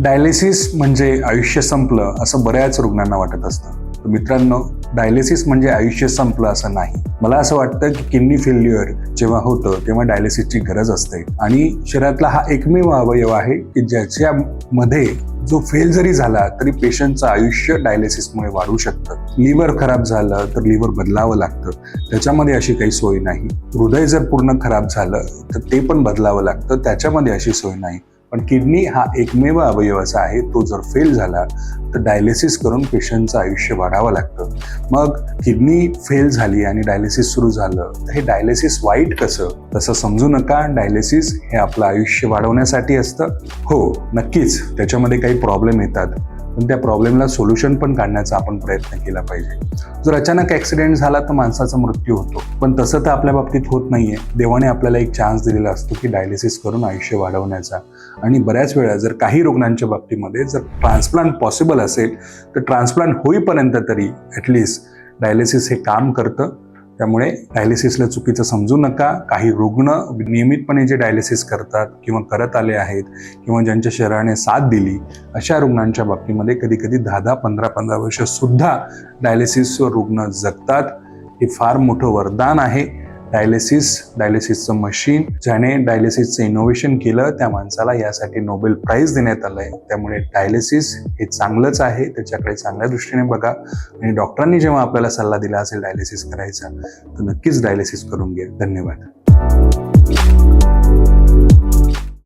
Dialysis म्हणजे आयुष्य संपलं असं बऱ्याच रुग्णांना वाटत असतं. तर मित्रांनो डायलिसिस म्हणजे आयुष्य संपलं असं नाही. मला असं वाटतं की किडनी फेल्युअर जेव्हा होतं तेव्हा डायलिसिसची गरज असते. आणि शरीरातला हा एकमेव अवयव आहे की ज्याच्यामध्ये जो फेल जरी झाला तरी पेशंटचं आयुष्य डायलिसिसमुळे वाढू शकतं. लिव्हर खराब झालं तर लिव्हर बदलावं लागतं. त्याच्यामध्ये अशी काही सोय नाही. हृदय जर पूर्ण खराब झालं तर ते पण बदलावं लागतं. त्याच्यामध्ये अशी सोय नाही. पण किडनी हा एकमेव अवयव असा आहे तो जर फेल झाला तर डायलिसिस करून पेशंटचं आयुष्य वाढावं लागतं. मग किडनी फेल झाली आणि डायलिसिस सुरू झालं तर हे डायलिसिस वाईट कसं? तसं समजू नका डायलिसिस हे आपलं आयुष्य वाढवण्यासाठी असतं. हो नक्कीच त्याच्यामध्ये काही प्रॉब्लेम येतात. पण त्या प्रॉब्लेमला सोल्युशन पण काढण्याचा आपण प्रयत्न केला पाहिजे. जर अचानक ॲक्सिडेंट झाला तर माणसाचा मृत्यू होतो. पण तसं तर आपल्या बाबतीत होत नाहीये. देवाने आपल्याला एक चान्स दिलेला असतो की डायलिसिस करून आयुष्य वाढवण्याचा. आणि बऱ्याच वेळा जर काही रुग्णांच्या बाबतीमध्ये जर ट्रान्सप्लांट पॉसिबल असेल तर ट्रान्सप्लांट होईपर्यंत तरी ॲटलिस्ट डायलिसिस हे काम करतं. त्यामुळे डायलिसिसला चुकीचं समजू नका. काही रुग्ण नियमितपणे जे डायलिसिस करतात किंवा करत आले आहेत किंवा ज्यांच्या शरीराने साथ दिली अशा रुग्णांच्या बाबतीमध्ये कधी कधी दहा दहा पंधरा पंधरा वर्ष सुद्धा डायलिसिसवर रुग्ण जगतात. हे फार मोठं वरदान आहे. डायलिसिस डायलिसिसचं मशीन ज्याने डायलिसिसचं इनोव्हेशन केलं त्या माणसाला यासाठी नोबेल प्राईज देण्यात आलंय. त्यामुळे डायलिसिस हे चांगलंच आहे त्याच्याकडे चांगल्या दृष्टीने बघा. आणि डॉक्टरांनी जेव्हा आपल्याला सल्ला दिला असेल डायलिसिस करायचा तर नक्कीच डायलिसिस करून घ्या. धन्यवाद.